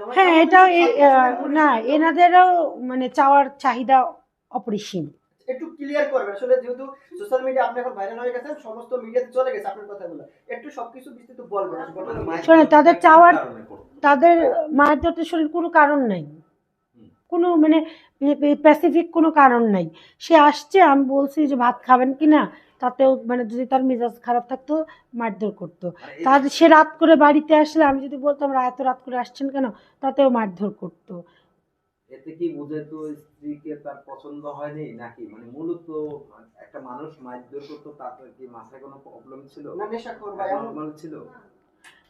মানে হ্যাঁ আমাদের এটাও দেশে এ- আসলে আহ, পুলিশ- না এনাদেরও মানে চাওয়ার চাহিদা অপরিসীম। একটু ক্লিয়ার করবেন আসলে যেহেতু সোশ্যাল মিডিয়া আপনি এখন ভাইরাল হয়ে গেছেন সমস্ত মিডিয়াতে চলে গেছে আপনার কথাগুলো। একটু সবকিছু বিস্তৃত বলবেন কি? শোনেন, তাদের চাওয়ার- তাদের মায়ের ধরতে শরীর কোনো কারণ নাই। কোনো মানে স্পেসিফিক কোনো কারণ নাই। সে আসছে আমি বলছি যে ভাত খাবেন কি না তাতেও মানে যদি তার মেজাজ খারাপ থাকতো মারধর করতো। তার সে রাত করে বাড়িতে আসলে আমি যদি বলতাম "রা- এত রাত করে আসছেন কেন? তাতেও মারধর করতো। এতে কি বুঝে তো স্ত্রীকে তার পছন্দ হয়নি নাকি? মানে মূলত একটা মানুষ মারধর করতো তাতে কি মাথায় কোনো প্রবলেম ছিল? না নেশাখোর বা এমন ছিল?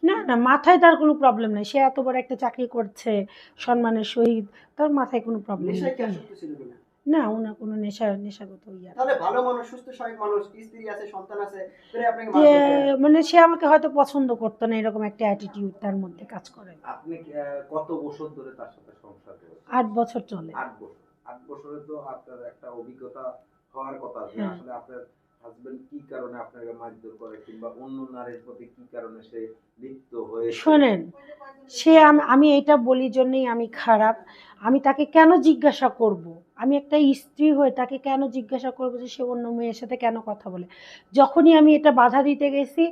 না না মাথায় তার কোনো প্রবলেম নাই। সে এত বড় একটা চাকরি করছে সম্মানের সহিত তার মাথায় কোনো প্রবলেম নেই। আসক্ত ছিল কিনা? না ওনার কোনো নেশা নেশাগত ইয়া তাহলে ভালো মানুষ সুস্থ স্বাভাবিক মানুষ স্ত্রী আছে সন্তান আছে আপনাকে। মানে সে আমাকে হয়তো পছন্দ করতো না এরকম একটা অ্যাটিটিউড তার মধ্যে কাজ করে। আপনি কত বছর ধরে তার সাথে সংসার করেন আট বছর চলে। আট বছর। আট বছরে তো আপনার একটা অভিজ্ঞতা হওয়ার কথা হ্যাঁ। আসলে আপনার কি কারণে আপনাকে মারধর করে কিংবা অন্য নারীর প্রতি কি কারণে সে লিপ্ত হয়ে শোনেন, সে আমি এটা বলি জন্যই আমি খারাপ। আমি তাকে কেন জিজ্ঞাসা করব। আমি একটা স্ত্রী হয়ে তাকে কেন জিজ্ঞাসা করব যে সে অন্য মেয়ের সাথে কেন কথা বলে? যখনই আমি এটা বাধা দিতে গেছি,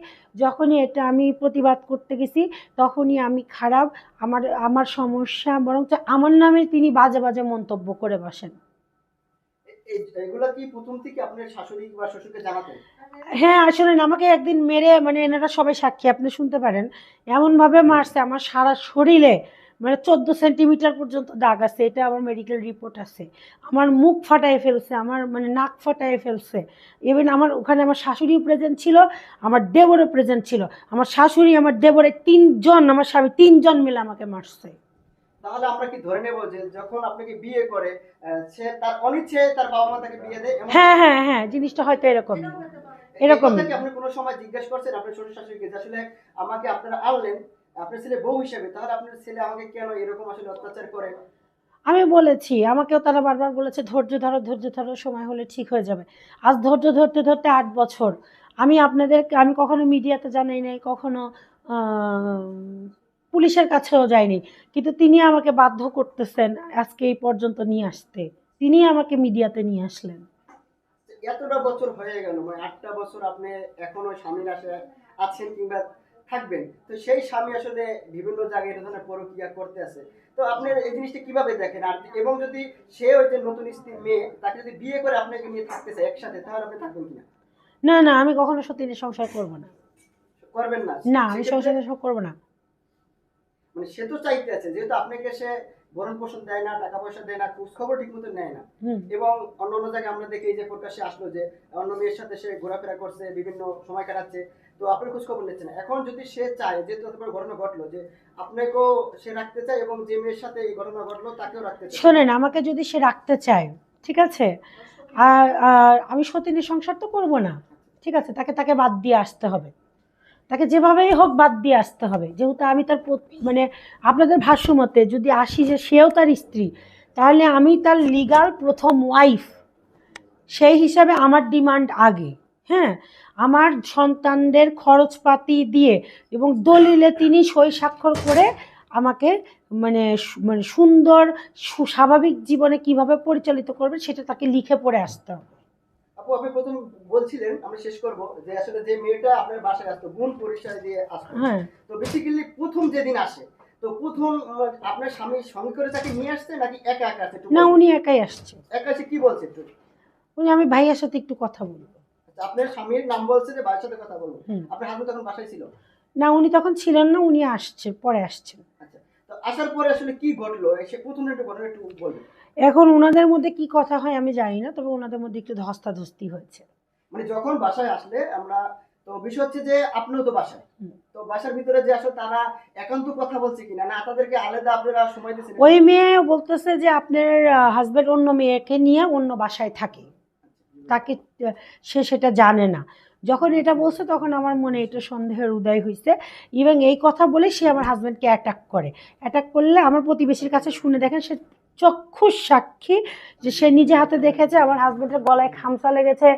যখনই এটা আমি প্রতিবাদ করতে গেছি, তখনই আমি খারাপ। আমার আমার সমস্যা, বরঞ্চ আমার নামে তিনি বাজে বাজে মন্তব্য করে বসেন। এগুলা কি প্রথম থেকে আপনার শাশুড়ি বা শ্বশুরকে জানাতেন? হ্যাঁ আসলে আমাকে একদিন মেরে মানে এনারা সবাই সাক্ষী আপনি শুনতে পারেন। এমনভাবে মারছে আমার সারা শরীরে মানে চোদ্দ সেন্টিমিটার পর্যন্ত দাগ আছে এটা আমার মেডিকেল রিপোর্ট আছে। আমার মুখ ফাটায় ফেলছে আমার মানে নাক ফাটায় ফেলছে। ইভেন আমার ওখানে আমার শাশুড়িও প্রেজেন্ট ছিল আমার দেবরও প্রেজেন্ট ছিল। আমার শাশুড়ি আমার দেবরে তিনজন আমার স্বামী তিনজন মিলে আমাকে মারছে। তাহলে আমরা কি ধরে নেব যে যখন আপনাকে বিয়ে করে সে তার অনিচ্ছে তার বাবা মা তাকে বিয়ে দেয় হ্যাঁ হ্যাঁ হ্যাঁ জিনিসটা হয়তো। কথা কি আপনি কোনো সময় জিজ্ঞেস করছেন? আপনার শ্বশুর শাশুড়িকে যে আসলে আমাকে আপনারা আনলেন আপনার ছেলে বউ হিসেবে তাহলে আপনার ছেলে আমাকে কেন এরকম আসলে অত্যাচার করে? আমি বলেছি আমাকেও তারা বারবার বলেছে ধৈর্য ধরো ধৈর্য ধরো সময় হলে ঠিক হয়ে যাবে। আজ ধৈর্য ধরতে ধরতে আট বছর। আমি আপনাদের আমি কখনো মিডিয়াতে জানাই নাই কখনো আহ, পুলিশের কাছেও যায়নি। কিন্তু তিনি আমাকে বাধ্য করতেছেন আজকে এই পর্যন্ত নিয়ে আসতে। তিনি আমাকে মিডিয়াতে নিয়ে আসলেন। এতটা বছর হয়ে গেল মানে আটটা বছর আপনি এখনও স্বামীর আশে আছেন কিংবা থাকবেন। তো সেই স্বামী আসলে বিভিন্ন জায়গায় এটা ধরনের পরক্রিয়া করতে আছে। তো আপনি এই জিনিসটা কীভাবে দেখেন? আর এবং যদি সে ওই যে নতুন স্ত্রী মেয়ে তাকে যদি বিয়ে করে আপনাকে নিয়ে থাকতে চায় একসাথে তাহলে আপনি থাকবেন কিনা? না না আমি কখনো সত্যি সংসার করব না। করবেন না? না আমি সংসার করব না। মানে সে তো চাইতে আছে যেহেতু আপনাকে সে ভরণ পোষণ দেয় না টাকা পয়সা দেয় না খোঁজ খবর ঠিক মতো নেয় না। এবং অন্য অন্য জায়গায় আমরা দেখি যে প্রকাশ্যে আসলো যে অন্য মেয়ের সাথে সে ঘোরাফেরা করছে বিভিন্ন সময় কাটাচ্ছে তো আপনার খোঁজ খবর নিচ্ছে না। এখন যদি সে চায় যে এত ঘটনা ঘটলো যে আপনাকেও সে রাখতে চায় এবং যে মেয়ের সাথে এই ঘটনা ঘটলো তাকেও রাখতে চায়। শোনেন আমাকে যদি সে রাখতে চায় ঠিক আছে? আর আমি সতীনের সংসার তো করব না ঠিক আছে? তাকে তাকে বাদ দিয়ে আসতে হবে। তাকে যেভাবেই হোক বাদ দিয়ে আসতে হবে। যেহেতু আমি তার মানে আপনাদের ভাষ্য মতে যদি আসি যে সেও তার স্ত্রী, তাহলে আমি তার লিগাল প্রথম ওয়াইফ সেই হিসাবে আমার ডিমান্ড আগে হ্যাঁ? আমার সন্তানদের খরচপাতি দিয়ে এবং দলিলে তিনি সই স্বাক্ষর করে আমাকে মানে মানে সুন্দর স্বাভাবিক জীবনে কীভাবে পরিচালিত করবে সেটা তাকে লিখে পড়ে আসতে হবে। আপু আপনি প্রথম বলছিলেন আমরা শেষ করব যে আসলে যে মেয়েটা আপনার বাসায় আসতো বোন পরিচয় দিয়ে আসতো। হ্যাঁ। তো বেসিক্যালি প্রথম যেদিন আসে তো প্রথম আপনার স্বামী সঙ্গে করে তাকে নিয়ে আসছে নাকি একা একা আসছে? না উনি একাই আসছে। একা এসে কি বলছে একটু? উনি আমি ভাইয়ার সাথে একটু কথা বলব। আচ্ছা, আপনার স্বামীর নাম বলছে যে ভাইয়ের সাথে কথা বলব। আপনার হাজবেন্ড তখন বাসায় ছিল? না উনি তখন ছিলেন না উনি আসছে পরে আসছেন। আচ্ছা তো আসার পরে আসলে কি ঘটলো? সে প্রথম একটু ঘটনা একটু বলবেন। এখন ওনাদের মধ্যে কি কথা হয় আমি জানি না তবে ওনাদের মধ্যে একটু ধস্তাধস্তি হয়েছে। মানে যখন বাসায় আসলে আমরা তো বিষয় হচ্ছে যে আপনিও তো বাসায়। তো বাসার ভিতরে যে আসলে তারা একান্ত কথা বলছে কিনা না তাদেরকে আলাদা আপনারা সময় দিচ্ছেন ওই মেয়ে বলতেছে যে আপনার হাজব্যান্ড অন্য মেয়েকে নিয়ে অন্য বাসায় থাকে। তাকে সে সেটা জানে না। যখন এটা বলছে তখন আমার মনে এটা সন্দেহের উদয় হয়েছে ইভেন এই কথা বলে সে আমার হাজব্যান্ডকে অ্যাটাক করে। অ্যাটাক করলে আমার প্রতিবেশীর কাছে শুনে দেখেন সে চক্ষুষ সাক্ষী যে সে নিজে হাতে দেখেছে আমার হাজব্যান্ডের গলায় খামসা লেগেছে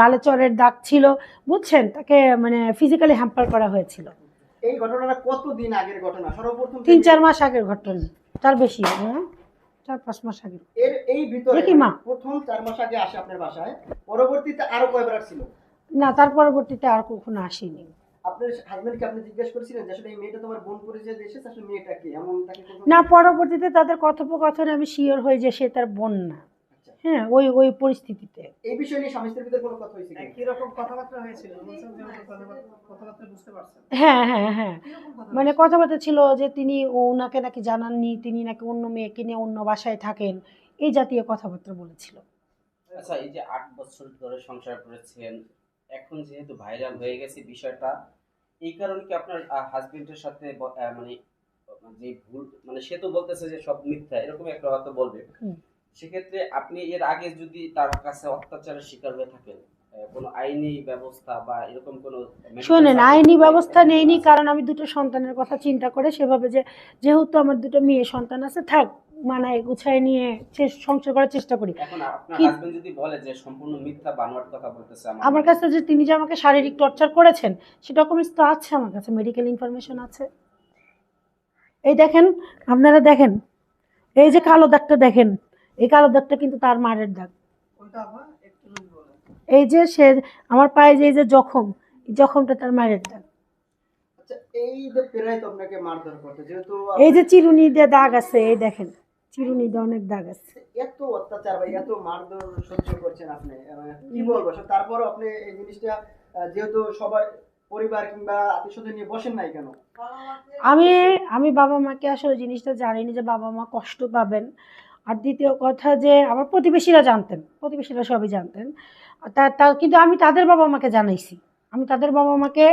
গালে চরের দাগ ছিল বুঝছেন? তাকে মানে ফিজিক্যালি হ্যাম্পার করা হয়েছিল। এই ঘটনাটা কতদিন আগের ঘটনা? সর্বপ্রথম তিন চার মাস আগের ঘটনা তার বেশি হ্যাঁ? চার পাঁচ মাস আগে এর এই ভিতরে দেখি মা। প্রথম চার মাস আগে আসে আপনার বাসায় পরবর্তীতে আরও কয়বার ছিল না তার পরবর্তীতে আর কখনো আসেনি। আপনার হাজবেন্ডকে আপনি জিজ্ঞেস করেছিলেন যে আসলে এই মেয়েটা তোমার বোন পরিচয় দিয়ে এসেছে আসলে মেয়েটা কি? এমন তাকে না পরবর্তীতে তাদের কথোপকথনে আমি শিওর হই যে সে তার বোন না। আচ্ছা। হ্যাঁ ওই ওই পরিস্থিতিতে। এই বিষয় নিয়ে স্বামী স্ত্রীর ভিতরে কোনো কথা হয়েছে কিনা? কীরকম কথাবার্তা হয়েছিল। বলছেন যে ওনার কথাবার্তা কথাবার্তা বুঝতে পারছেন। হ্যাঁ হ্যাঁ হ্যাঁ। মানে কথাবার্তা ছিল যে তিনি ওনাকে নাকি জানাননি তিনি নাকি অন্য মেয়েকে নিয়ে অন্য বাসায় থাকেন এই জাতীয় কথাবার্তা বলেছিল। আচ্ছা এই যে আট বছর ধরে সংসার করেছেন এখন যেহেতু ভাইরাল হয়ে গেছে বিষয়টা এই কারণে কি আপনার হাজবেন্ডের সাথে মানে যে ভুল মানে সে তো বলতেছে যে সব মিথ্যা এরকম একটা হয়তো বলবে। সেক্ষেত্রে আপনি এর আগে যদি তার কাছে অত্যাচারের শিকার হয়ে থাকেন কোনো আইনি ব্যবস্থা বা এরকম কোনো শোনেন আইনি ব্যবস্থা নেইনি কারণ আমি দুটো সন্তানের কথা চিন্তা করে সেভাবে যে যেহেতু আমার দুটো মেয়ে সন্তান আছে থাক মানায় গুছায় নিয়ে সংসার করার চেষ্টা করি। এখন আপনার কি- হাজবেন্ড যদি বলে যে সম্পূর্ণ মিথ্যা বানোয়াট কথা বলতেছে আমার কাছে যে তিনি যে আমাকে শারীরিক টর্চার করেছেন সে ডকুমেন্টস তো আছে আমার কাছে মেডিকেল ইনফরমেশন আছে। এই দেখেন আপনারা দেখেন এই যে কালো দাগটা দেখেন এই কালো দাগটা কিন্তু তার মারের দাগ। এই যে সে আমার পায়ে যে এই যে জখম এই জখমটা তার মারের দাগ। আচ্ছা এই যে প্রায় আপনাকে মারধর করতে যেহেতু এই যে চিরুনি দিয়ে দাগ আছে এই দেখেন। চিরুনি দিয়ে অনেক দাগ আছে। এত অত্যাচার বা এত মারধর সহ্য করছেন আপনি। কি বলব তারপরও আপনি এই জিনিসটা যেহেতু সবাই পরিবার কিংবা আত্মীয় নিয়ে বসেন নাই কেন? আমি আমি বাবা মাকে আসলে জিনিসটা জানিনি যে বাবা মা কষ্ট পাবেন। আর দ্বিতীয় কথা যে আমার প্রতিবেশীরা জানতেন প্রতিবেশীরা সবই জানতেন। তা তা কিন্তু আমি তাদের বাবা মাকে জানাইছি। আমি তাদের বাবা মাকে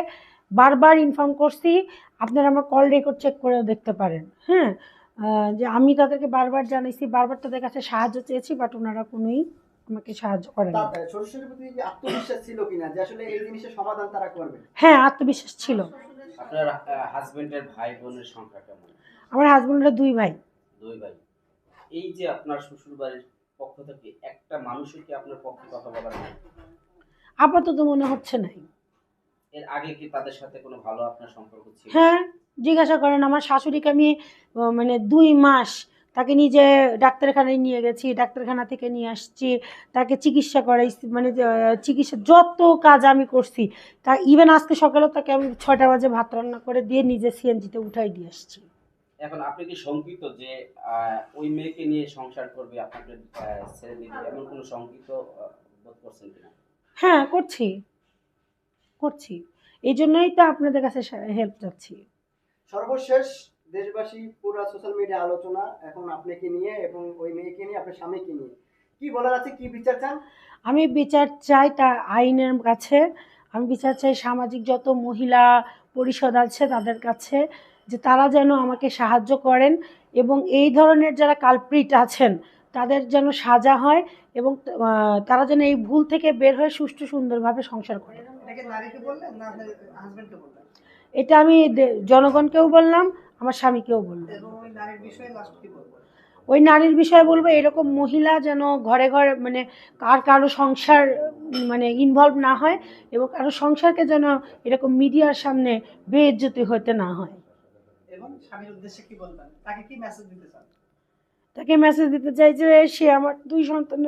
বারবার ইনফর্ম করছি আপনারা আমার কল রেকর্ড চেক করে দেখতে পারেন। হ্যাঁ? যে আমি তাদেরকে বারবার জানাইছি বারবার তাদের কাছে সাহায্য চেয়েছি বাট ওনারা কোনোই আমাকে সাহায্য করেন। আত্মবিশ্বাস ছিল কিনা যে আসলে এই জিনিসের সমাধান তারা করবে? হ্যাঁ আত্মবিশ্বাস ছিল। আপনার হাজবেন্ডের ভাই বোনের সংখ্যা কেমন? আমার হাজবেন্ডরা দুই ভাই। দুই ভাই। এই যে আপনার শ্বশুর বাড়ির পক্ষ থেকে একটা মানুষের কি আপনার পক্ষে কথা বলার আপাতত মনে হচ্ছে নাই। এর আগে কি তাদের সাথে কোনো ভালো আপনার সম্পর্ক ছিল? হ্যাঁ জিজ্ঞাসা করেন আমার শাশুড়িকে আমি মানে দুই মাস তাকে নিজে ডাক্তারখানায় নিয়ে গেছি ডাক্তারখানা থেকে নিয়ে আসছি তাকে চিকিৎসা করাইছি মানে চিকিৎসা যত কাজ আমি করছি তা ইভেন আজকে সকালেও তাকে আমি ছয়টা বাজে ভাত রান্না করে দিয়ে নিজে সিএনজিতে উঠাই দিয়ে আসছি। এখন আপনি কি শঙ্কিত যে ওই মেয়েকে নিয়ে সংসার করবে আপনাকে আহ, ছেড়ে দিবে এমন কোনো শঙ্কিত বোধ করছেন কিনা? হ্যাঁ করছি। করছি। এই জন্যই তো আপনাদের কাছে হেল্প চাচ্ছি। সর্বশেষ দেশবাসী পুরো সোশ্যাল মিডিয়া আলোচনা এখন আপনাকে নিয়ে এবং ওই মেয়েকে নিয়ে আপনার স্বামীকে নিয়ে। কি বলার আছে কি বিচার চান? আমি বিচার চাই তা আইনের কাছে। আমি বিচার চাই সামাজিক যত মহিলা পরিষদ আছে তাদের কাছে যে তারা যেন আমাকে সাহায্য করেন এবং এই ধরনের যারা কালপ্রিট আছেন তাদের যেন সাজা হয় এবং তারা যেন এই ভুল থেকে বের হয়ে সুষ্ঠু সুন্দরভাবে সংসার করে। এটা আমি জনগণকেও বললাম আমার স্বামীকেও বললাম। ওই নারীর বিষয়ে বলব? এরকম মহিলা যেন ঘরে ঘরে মানে কার কারও সংসার মানে ইনভলভ না হয় এবং কারও সংসারকে যেন এরকম মিডিয়ার সামনে বেইজ্জতি হতে না হয়। তাকে মেসেজ দিতে চাই যে সে আমার দুই সন্তানের